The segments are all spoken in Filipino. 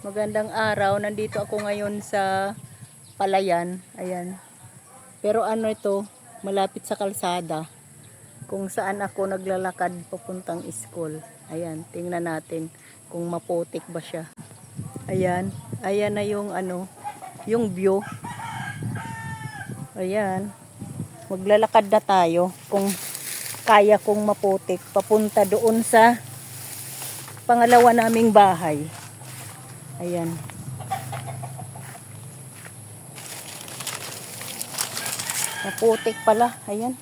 Magandang araw. Nandito ako ngayon sa Palayan. Ayan. Pero ano ito, malapit sa kalsada. Kung saan ako naglalakad papuntang school. Ayan, tingnan natin kung maputik ba siya. Ayan. Ayan na yung ano, yung view. Ayan. Maglalakad na tayo kung kaya kong maputik papunta doon sa pangalawa naming bahay. Ayan. Naputik pala. Ayan.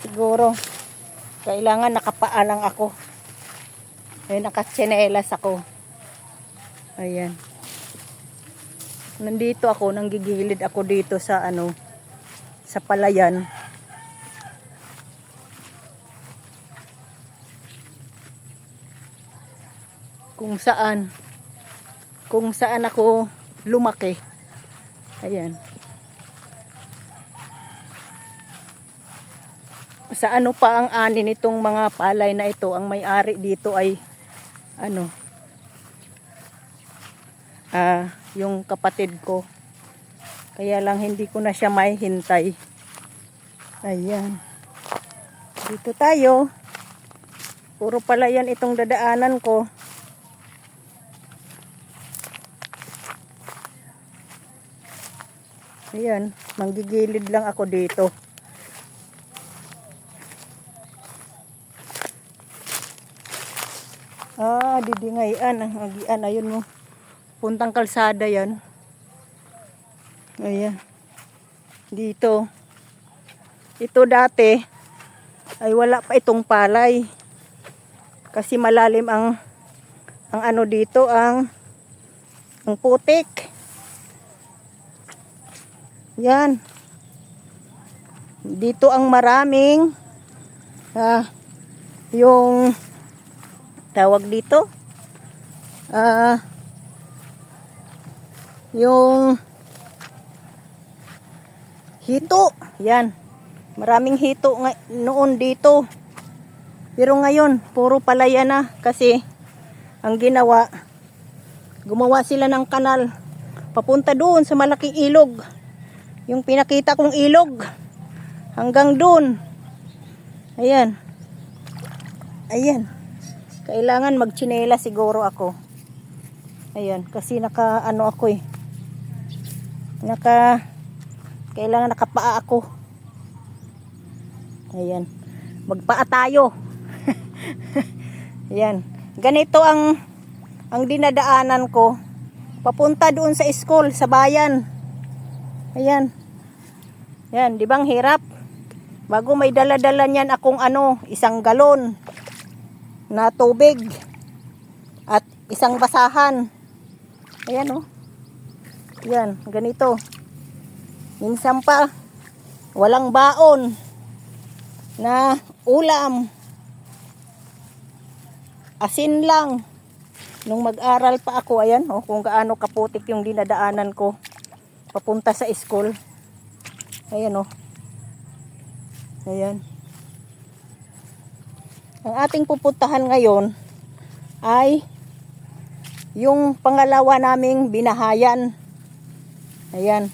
Siguro, kailangan nakapaalang ako. Ay, nakatsinelas ako. Ayan. Nandito ako, nanggigilid ako dito sa ano, sa palayan. Kung saan, kung saan ako lumaki. Ayan. Sa ano pa ang ani nitong mga palay na ito, ang may-ari dito ay ano, ah, yung kapatid ko. Kaya lang hindi ko na siya may hintay. Ayan. Dito tayo. Puro pala yan itong dadaanan ko. Ayan, manggigilid lang ako dito. Ah, didingayan. Ang agian, ayun mo. Puntang kalsada yan. Ayan. Dito. Ito dati ay wala pa itong palay. Kasi malalim ang ang ano dito ang ang putik. Yan. Dito ang maraming ah, yung tawag dito ah yung hito. Yan. Maraming hito noon dito. Pero ngayon, puro palaya na kasi ang ginawa, gumawa sila ng kanal papunta doon sa malaking ilog. Yung pinakita kong ilog hanggang doon. Ayan. Ayan. Kailangan magchinela siguro ako. Ayan, kasi naka ano ako eh. Naka kailangan nakapaa ako. Ayan. Magpaa tayo. Ayan. Ganito ang ang dinadaanan ko papunta doon sa school sa bayan. Ayan. Ayan, di bang hirap? Bago may dala-dala niyan akong ano, isang galon na tubig at isang basahan. Ayan oh. Yan, ganito. Minsan pa, walang baon na ulam. Asin lang. Nung mag-aral pa ako, ayan, oh, kung gaano kaputik yung dinadaanan ko papunta sa school. Ayan oh. Ayan. Ang ating pupuntahan ngayon ay yung pangalawa naming binahayan. Ayan.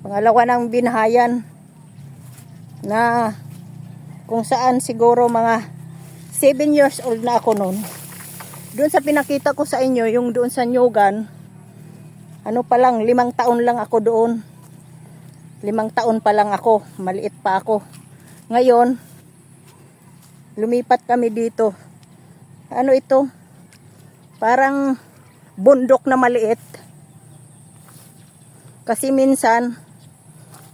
Pangalawa ng binahayan na kung saan siguro mga 7 years old na ako noon. Doon sa pinakita ko sa inyo, yung doon sa Nyogan, ano pa lang, limang taon lang ako doon. Limang taon pa lang ako, maliit pa ako. Ngayon, lumipat kami dito. Ano ito? Parang bundok na maliit. Kasi minsan,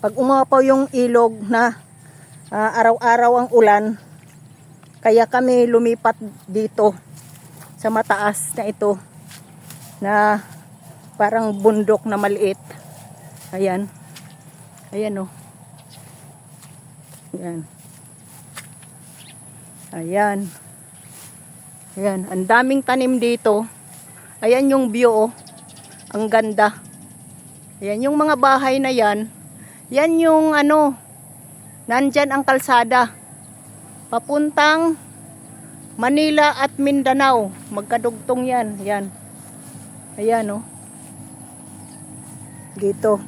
pag umapaw yung ilog na ah, araw-araw ang ulan, kaya kami lumipat dito sa mataas na ito na parang bundok na maliit. Ayan. Ayan oh. Ayan. Ayan. Ayan. Ang daming tanim dito. Ayan yung view oh. Ang ganda. Ayan yung mga bahay na yan. Yan yung ano. Nandyan ang kalsada. papuntang Manila at Mindanao. Magkadugtong yan. Yan. Ayan oh. Dito.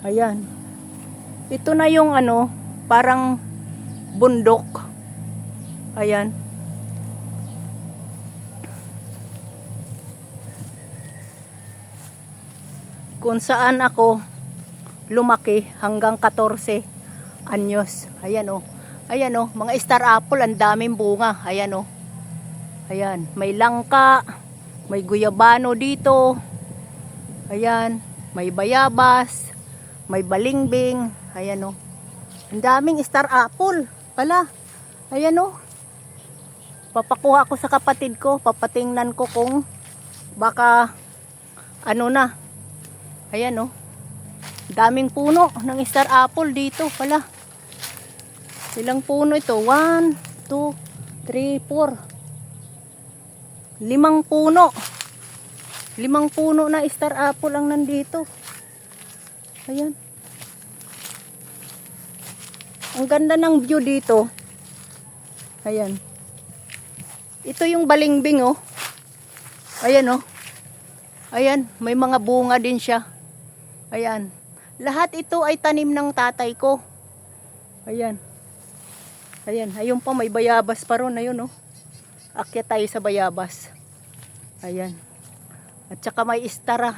Ayan. Ito na yung ano, parang bundok. Ayan. Kung saan ako lumaki hanggang 14 anyos. Ayan oh. Ayan oh, mga star apple, ang daming bunga. Ayan oh. Ayan, may langka, may guyabano dito. Ayan, may bayabas, may balingbing. Ayan oh. Ang daming star apple pala. Ayan oh. Papakuha ko sa kapatid ko, papatingnan ko kung baka ano na. Ayan oh. Daming puno ng star apple dito pala. Ilang puno ito? 1, 2, 3, 4. Limang puno. Limang puno na star apple ang nandito. Ayan. Ang ganda ng view dito. Ayan. Ito yung balingbing oh. Ayan oh. Ayan, may mga bunga din siya. Ayan. Lahat ito ay tanim ng tatay ko. Ayan. Ayan, ayun pa may bayabas pa ron, ayun oh. Akyat tayo sa bayabas. Ayan. At saka may istara.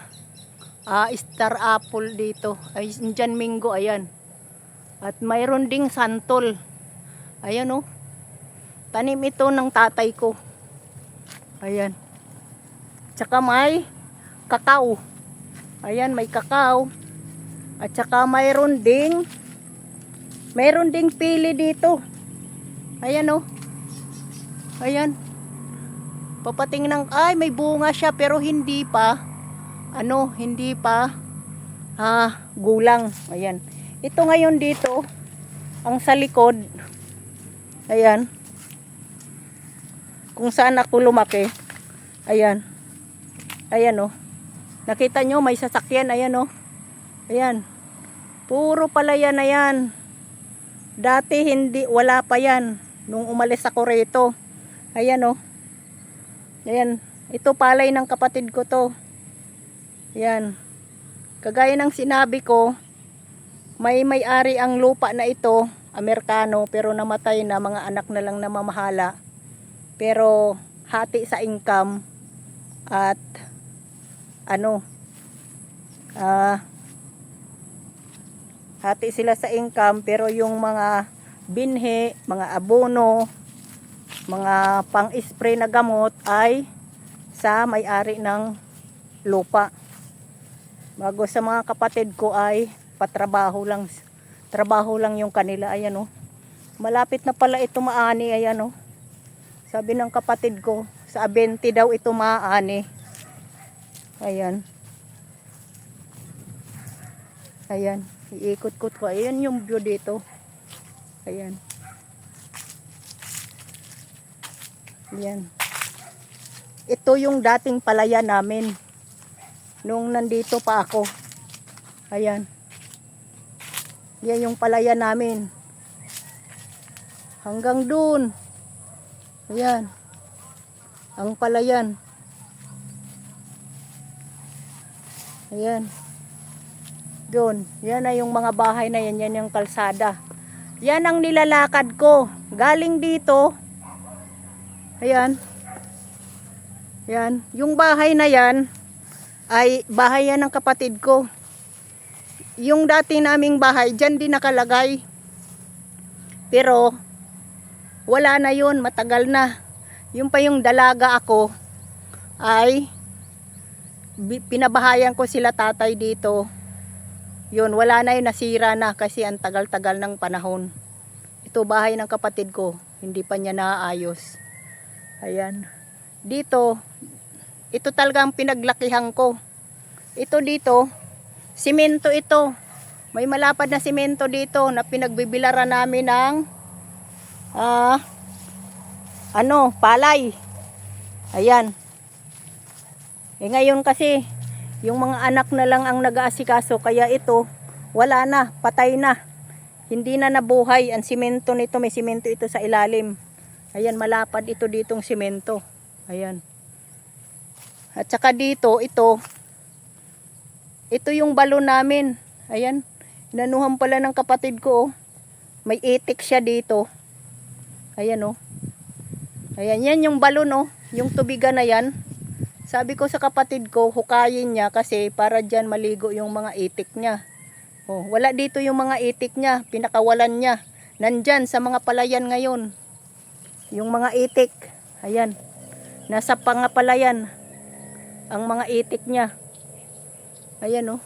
Ah, star apple dito. Ay, dyan mingo, ayan. At mayroon ding santol. Ayan oh. Tanim ito ng tatay ko. Ayan. Tsaka may kakao. Ayan, may kakao. At saka mayroon ding mayroon ding pili dito. Ayan oh. Ayan. Papating ng ay may bunga siya pero hindi pa ano, hindi pa ah gulang. Ayan. Ito ngayon dito ang sa likod. Ayan. Kung saan ako lumaki. Ayan. Ayan oh. Nakita nyo may sasakyan ayan oh. Ayan. Puro na yan. Dati hindi wala pa yan nung umalis ako rito. Ayan oh. Ayan, ito palay ng kapatid ko to. Ayan. Kagaya ng sinabi ko, may may-ari ang lupa na ito, Amerikano, pero namatay na mga anak na lang na mamahala. Pero hati sa income at ano ah hati sila sa income pero yung mga binhi, mga abono, mga pang-spray na gamot ay sa may-ari ng lupa. Bago sa mga kapatid ko ay patrabaho lang. Trabaho lang yung kanila. Ayan oh. Malapit na pala ito maani. Ayan oh. Sabi ng kapatid ko, sa 20 daw ito maani. Ayan. Ayan. Iikot-kot ko. Ayan yung view dito. Ayan. Ayan. Ito yung dating palaya namin. Nung nandito pa ako. Ayan. Yan yung palaya namin. Hanggang dun. Ayan. Ang palayan. Ayan. Doon. Yan na yung mga bahay na yan. Yan yung kalsada. Yan ang nilalakad ko. Galing dito. Ayan. Yan. Yung bahay na yan ay bahay yan ng kapatid ko. Yung dati naming bahay, dyan din nakalagay. Pero, wala na yun. Matagal na. Yung pa yung dalaga ako, ay pinabahayan ko sila tatay dito. Yun, wala na yun, nasira na kasi ang tagal-tagal ng panahon. Ito bahay ng kapatid ko, hindi pa niya naayos. Ayan. Dito, ito talaga ang pinaglakihan ko. Ito dito, simento ito. May malapad na simento dito na pinagbibilaran namin ng ah, ano, palay. Ayan. Eh ngayon kasi, yung mga anak na lang ang nag-aasikaso, kaya ito, wala na, patay na. Hindi na nabuhay. Ang simento nito, may simento ito sa ilalim. Ayan, malapad ito ditong simento. Ayan. At saka dito, ito, ito yung balon namin. Ayan. Inanuhan pala ng kapatid ko. Oh. May itik siya dito. Ayan oh. Ayan, yan yung balon oh. Yung tubigan na yan. Sabi ko sa kapatid ko, hukayin niya kasi para dyan maligo yung mga itik niya. Oh, wala dito yung mga itik niya. Pinakawalan niya. Nandyan sa mga palayan ngayon. Yung mga itik. Ayan. Nasa pangapalayan. Ang mga itik niya. Ayan oh.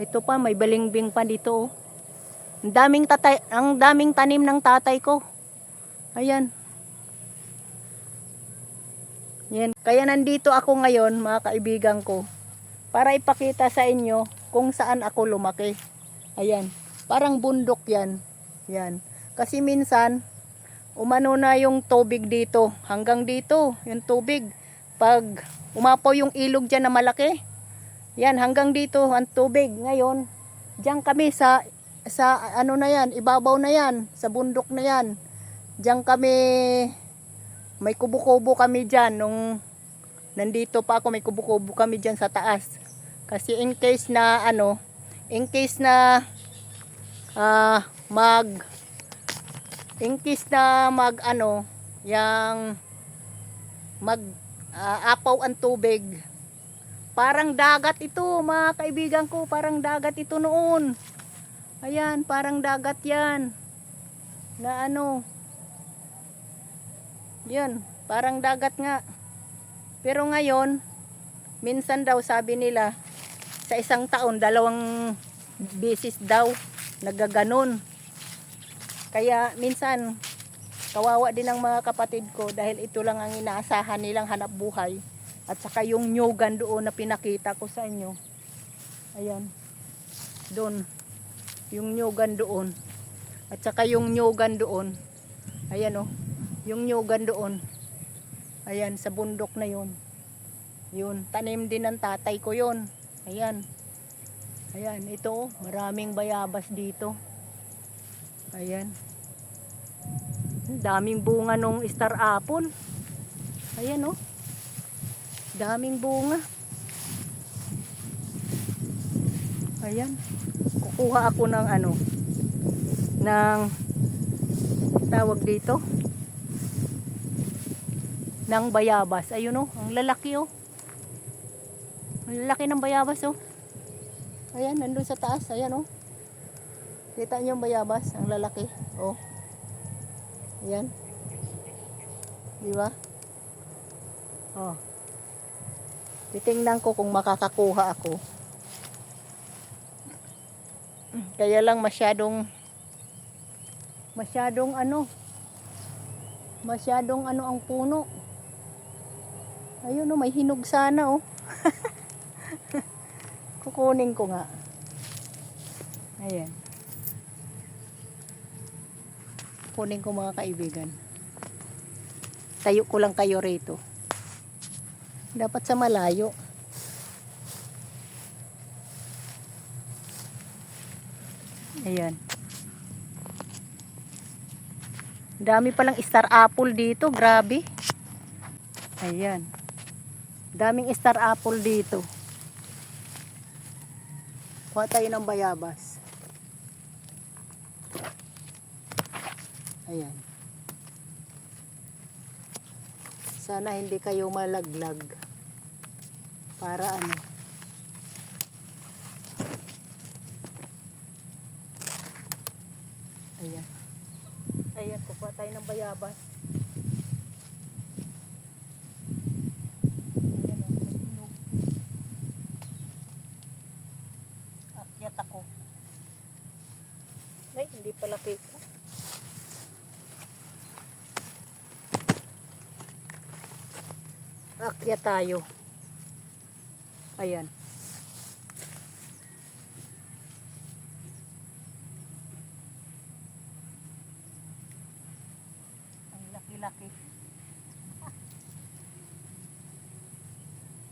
Ito pa, may balingbing pa dito oh. Ang daming tatay, ang daming tanim ng tatay ko. Ayan. Yan. Kaya nandito ako ngayon, mga kaibigan ko, para ipakita sa inyo kung saan ako lumaki. Ayan. Parang bundok yan. Yan. Kasi minsan, umano na yung tubig dito. Hanggang dito, yung tubig. Pag umapaw yung ilog dyan na malaki, yan, hanggang dito ang tubig. Ngayon, diyan kami sa sa ano na yan, ibabaw na yan, sa bundok na yan. Diyan kami may kubo-kubo kami diyan nung nandito pa ako may kubo-kubo kami diyan sa taas. Kasi in case na ano, in case na ah mag in na mag ano, yang mag ah, apaw ang tubig, Parang dagat ito, mga kaibigan ko. Parang dagat ito noon. Ayan, parang dagat yan. Na ano. Yan, parang dagat nga. Pero ngayon, minsan daw sabi nila, sa isang taon, dalawang bisis daw, nagaganon. Kaya minsan, kawawa din ang mga kapatid ko dahil ito lang ang inaasahan nilang hanap buhay. At saka yung nyugan doon na pinakita ko sa inyo. Ayan. Doon. Yung nyugan doon. At saka yung nyugan doon. Ayan oh. Yung nyugan doon. Ayan, sa bundok na yun. Yun, tanim din ng tatay ko yun. Ayan. Ayan, ito oh, maraming bayabas dito. Ayan. Daming bunga nung star apple. Ayan oh. Daming bunga. Ayan. Kukuha ako ng ano, ng tawag dito, ng bayabas. Ayun oh, ang lalaki oh. Ang lalaki ng bayabas oh. Ayan, nandun sa taas. Ayan oh. Kita niyo yung bayabas, ang lalaki. Oh. Ayan. Di ba? Oh. Titingnan ko kung makakakuha ako. Kaya lang masyadong masyadong ano masyadong ano ang puno. Ayun oh, may hinog sana oh. Kukunin ko nga. Ayan. Kunin ko mga kaibigan. Tayo ko lang kayo rito. Dapat sa malayo. Ayan. Dami palang star apple dito. Grabe. Ayan. Daming star apple dito. Kuha tayo ng bayabas. Ayan. Sana hindi kayo malaglag. Para ano. Ayan. Ayan, kukuha tayo ng bayabas. Ayan, oh, may hinog. Akyat ako. Ay, hindi pala kita. Akyat tayo. Ayan. Ang laki-laki.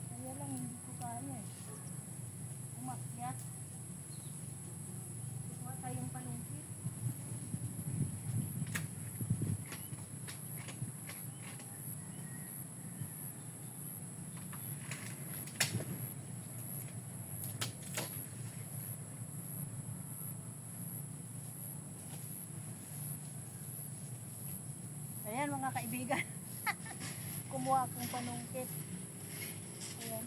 Kaya lang hindi ko kaya eh. Umakyat. Kuha tayong palungkit. mga kaibigan. Kumuha akong panungkit. Ayan.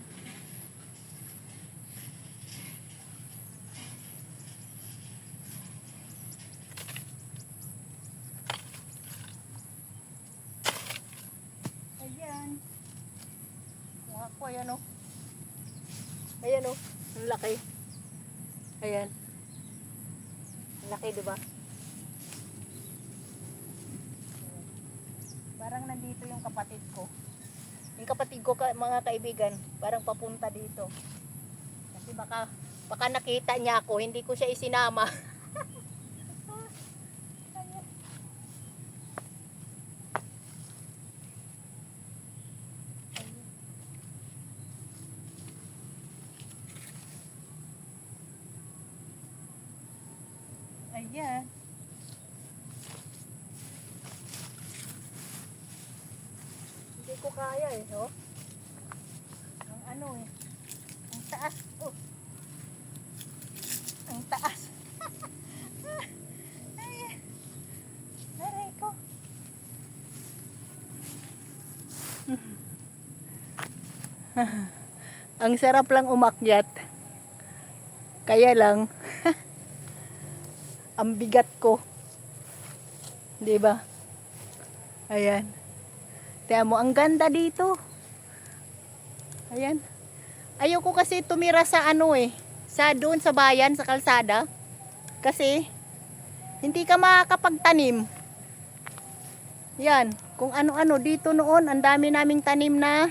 Ayan. Kuha ko, ayan o. Ayan o, ang laki. Ayan. Ang laki, di ba? Parang nandito yung kapatid ko. Yung kapatid ko, ka- mga kaibigan, parang papunta dito. Kasi baka, baka nakita niya ako, hindi ko siya isinama. eh, no? Ang ano eh. Ang taas. Oh. Ang taas. Ay. Aray ko. Ang sarap lang umakyat. Kaya lang, ang bigat ko. 'Di ba? Ayan. Tiyan mo, ang ganda dito. Ayan. Ayoko kasi tumira sa ano eh, sa doon sa bayan, sa kalsada. Kasi, hindi ka makakapagtanim. Yan, kung ano-ano dito noon, ang dami naming tanim na,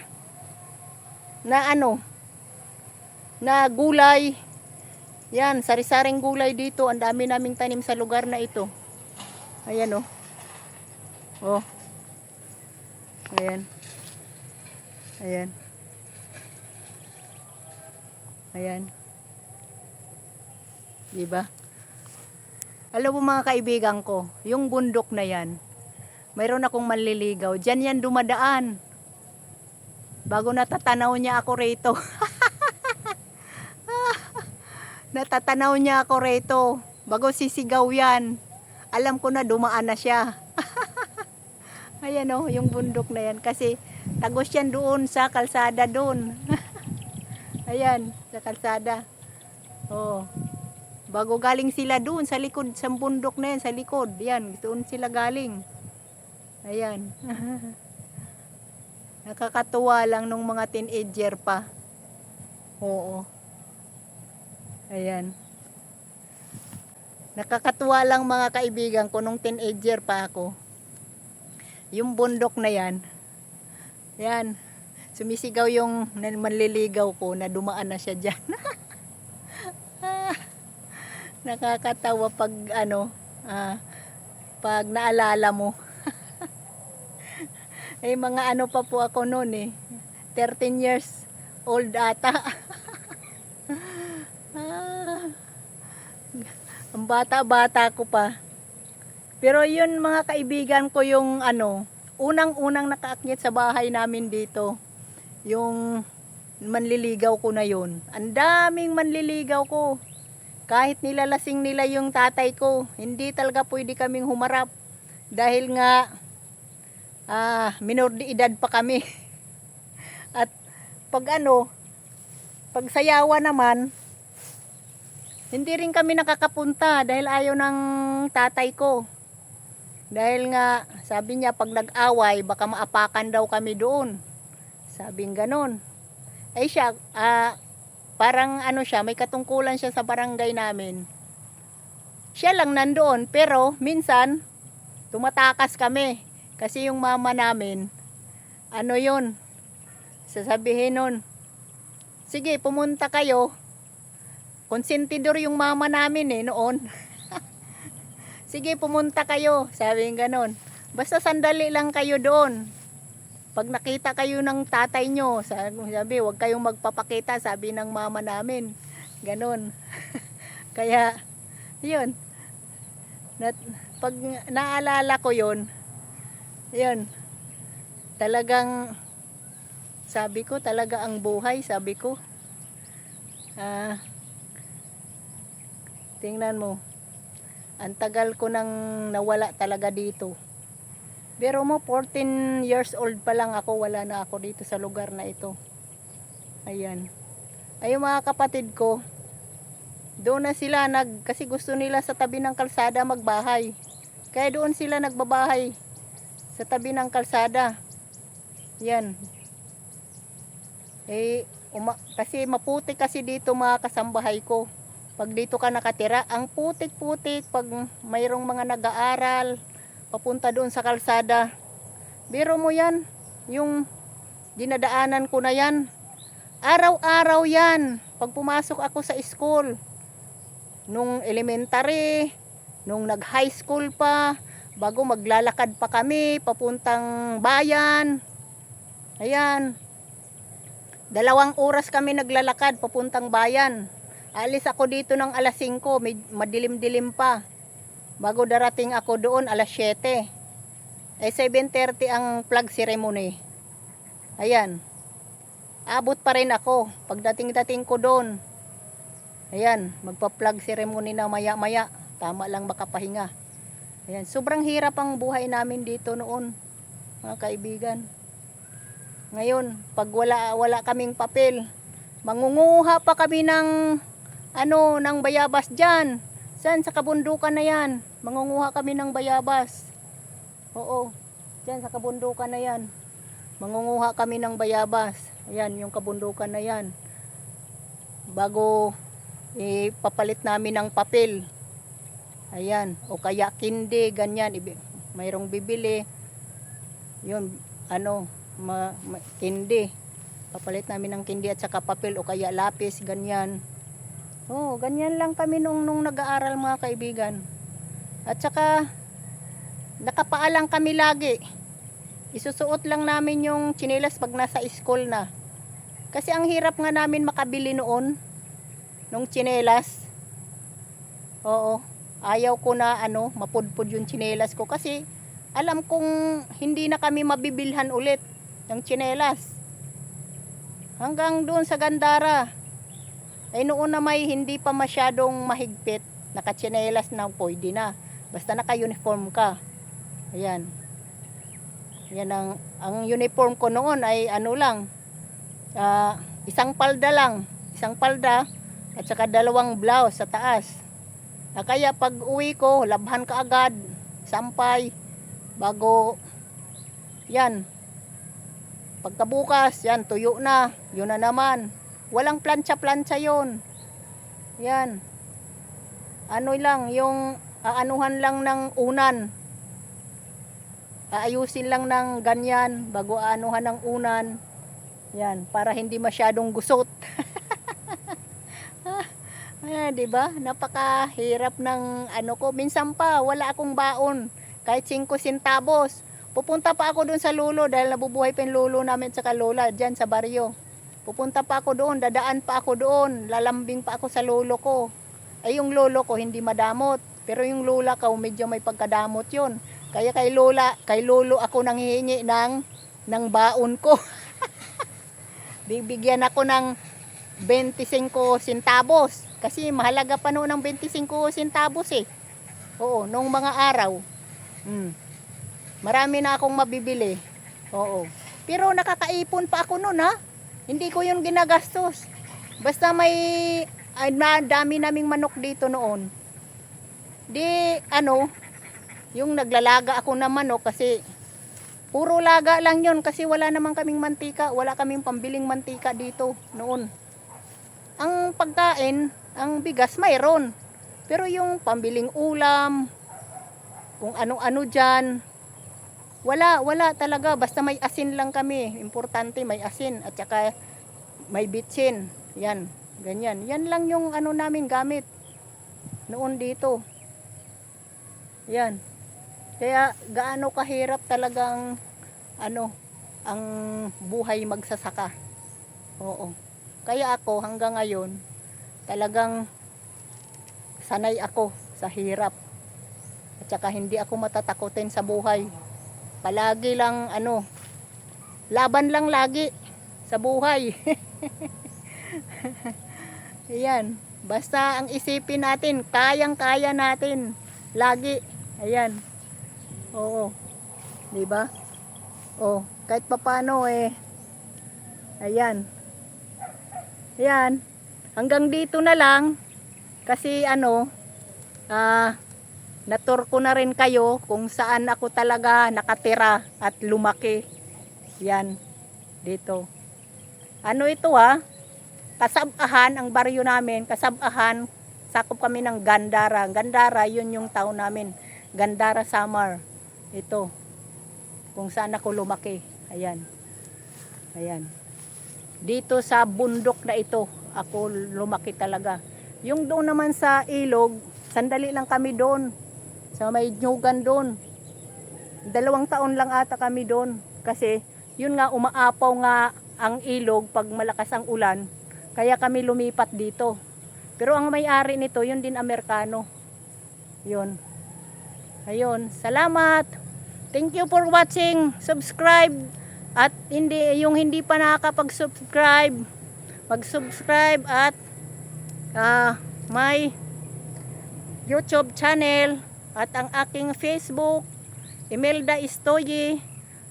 na ano, na gulay. Yan, sari-saring gulay dito, ang dami naming tanim sa lugar na ito. Ayan oh. Oh. Ayan. Ayan. Ayan. Diba? Alam mo mga kaibigan ko, yung bundok na yan, mayroon akong manliligaw. Diyan yan dumadaan. Bago natatanaw niya ako rito. natatanaw niya ako rito. Bago sisigaw yan. Alam ko na dumaan na siya. Ayan o, yung bundok na yan. Kasi tagos yan doon sa kalsada doon. Ayan, sa kalsada. Oh. Bago galing sila doon sa likod, sa bundok na yan, sa likod. Yan, doon sila galing. Ayan. Nakakatuwa lang nung mga teenager pa. Oo. Ayan. Nakakatuwa lang mga kaibigan ko nung teenager pa ako yung bundok na yan, yan, sumisigaw yung manliligaw ko na dumaan na siya dyan. Ah, Nakakatawa pag ano, ah, pag naalala mo. eh mga ano pa po ako noon eh, 13 years old ata. Ah, ang bata-bata ko pa. Pero yun mga kaibigan ko yung ano, unang-unang nakaakyat sa bahay namin dito. Yung manliligaw ko na yun. Ang daming manliligaw ko. Kahit nilalasing nila yung tatay ko, hindi talaga pwede kaming humarap. Dahil nga, ah, minor de edad pa kami. At pag ano, pag sayawa naman, hindi rin kami nakakapunta dahil ayaw ng tatay ko. Dahil nga, sabi niya, pag nag-away, baka maapakan daw kami doon. Sabing ganon. Ay siya, ah, parang ano siya, may katungkulan siya sa barangay namin. Siya lang nandoon, pero minsan, tumatakas kami. Kasi yung mama namin, ano yun, sasabihin nun, sige, pumunta kayo. Konsentidor yung mama namin eh, noon. Sige, pumunta kayo. Sabi ng ganon. Basta sandali lang kayo doon. Pag nakita kayo ng tatay nyo, sabi, huwag kayong magpapakita, sabi ng mama namin. Ganon. Kaya, yun. Nat, pag naalala ko yun, yun, talagang, sabi ko, talaga ang buhay, sabi ko. Ah, tingnan mo, ang tagal ko nang nawala talaga dito. Pero mo, 14 years old pa lang ako, wala na ako dito sa lugar na ito. Ayan. Ay, yung mga kapatid ko, doon na sila nag, kasi gusto nila sa tabi ng kalsada magbahay. Kaya doon sila nagbabahay sa tabi ng kalsada. Yan. Eh, uma, kasi maputik kasi dito mga kasambahay ko. Pag dito ka nakatira, ang putik-putik pag mayroong mga nag-aaral, papunta doon sa kalsada. Biro mo yan, yung dinadaanan ko na yan. Araw-araw yan, pag pumasok ako sa school. Nung elementary, nung nag-high school pa, bago maglalakad pa kami, papuntang bayan. Ayan. Dalawang oras kami naglalakad papuntang bayan. Alis ako dito ng alas 5, may madilim-dilim pa. Bago darating ako doon alas 7. Eh 7.30 ang flag ceremony. Ayan. Abot pa rin ako pagdating-dating ko doon. Ayan, magpa-flag ceremony na maya-maya. Tama lang makapahinga. Ayan, sobrang hirap ang buhay namin dito noon, mga kaibigan. Ngayon, pag wala wala kaming papel, mangunguha pa kami ng ano, ng bayabas diyan. Saan sa kabundukan na 'yan? Mangunguha kami ng bayabas. Oo. Diyan sa kabundukan na 'yan. Mangunguha kami ng bayabas. Ayan, yung kabundukan na 'yan. Bago ipapalit namin ng papel. Ayan, o kaya kindi, ganyan, mayroong bibili. Yun, ano, ma, ma, kindi. Papalit namin ng kindi at saka papel o kaya lapis, ganyan. Oh, ganyan lang kami nung, nung nag-aaral mga kaibigan. At saka, nakapaalang kami lagi. Isusuot lang namin yung chinelas pag nasa school na. Kasi ang hirap nga namin makabili noon, nung chinelas. Oo, ayaw ko na ano, mapudpud yung chinelas ko kasi alam kong hindi na kami mabibilhan ulit ng chinelas. Hanggang doon sa Gandara. Ay noon na may hindi pa masyadong mahigpit, nakachinelas na pwede na. Basta naka-uniform ka. Ayan. Yan ang ang uniform ko noon ay ano lang. ah, isang palda lang. Isang palda at saka dalawang blouse sa taas. Ah, kaya pag uwi ko, labhan ka agad, sampay, bago, yan. Pagkabukas, yan, tuyo na, yun na naman. Walang plancha-plancha yon Yan. Ano lang, yung aanuhan lang ng unan. Aayusin lang ng ganyan, bago aanuhan ng unan. Yan, para hindi masyadong gusot. Ayan, 'di ba? Napakahirap ng ano ko. Minsan pa wala akong baon. Kahit 5 centavos. Pupunta pa ako doon sa lulo dahil nabubuhay pa yung lulo namin sa lola diyan sa baryo. Pupunta pa ako doon, dadaan pa ako doon, lalambing pa ako sa lolo ko. Ay yung lolo ko hindi madamot, pero yung lola ko medyo may pagkadamot 'yon. Kaya kay lola, kay lolo ako nang hihingi ng ng baon ko. Bibigyan ako ng 25 centavos. Kasi mahalaga pa noon ng 25 centavos eh. Oo, nung mga araw. Mm. Marami na akong mabibili. Oo. Pero nakakaipon pa ako noon ha. Hindi ko yun ginagastos. Basta may ay, dami naming manok dito noon. Di ano, yung naglalaga ako ng manok kasi puro laga lang yun kasi wala naman kaming mantika, wala kaming pambiling mantika dito noon ang pagkain, ang bigas mayroon. Pero yung pambiling ulam, kung ano-ano dyan, wala, wala talaga. Basta may asin lang kami. Importante may asin at saka may bitsin. Yan, ganyan. Yan lang yung ano namin gamit noon dito. Yan. Kaya gaano kahirap talagang ano, ang buhay magsasaka. Oo. Kaya ako hanggang ngayon, talagang sanay ako sa hirap. At saka hindi ako matatakotin sa buhay. Palagi lang ano, laban lang lagi sa buhay. Ayan. Basta ang isipin natin, kayang-kaya natin. Lagi. Ayan. Oo. 'Di ba? Oh, kahit papano eh. Ayan. Ayan. Hanggang dito na lang. Kasi ano, ah, natur ko na rin kayo kung saan ako talaga nakatira at lumaki. Yan. Dito. Ano ito ha? Kasabahan ang baryo namin. Kasabahan. Sakop kami ng Gandara. Gandara, yun yung town namin. Gandara Samar. Ito. Kung saan ako lumaki. Ayan. Ayan. Dito sa bundok na ito, ako lumaki talaga. Yung doon naman sa ilog, sandali lang kami doon. Sa may nyugan doon. Dalawang taon lang ata kami doon. Kasi, yun nga, umaapaw nga ang ilog pag malakas ang ulan. Kaya kami lumipat dito. Pero ang may-ari nito, yun din Amerikano. Yun. Ayun. Salamat. Thank you for watching. Subscribe. At hindi yung hindi pa nakakapag-subscribe, mag-subscribe at ah my YouTube channel at ang aking Facebook Imelda Istoye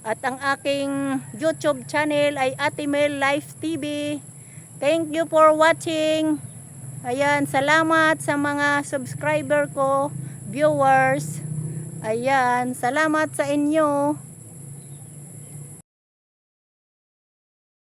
at ang aking YouTube channel ay Atimel Life TV. Thank you for watching. Ayan, salamat sa mga subscriber ko, viewers. Ayan, salamat sa inyo.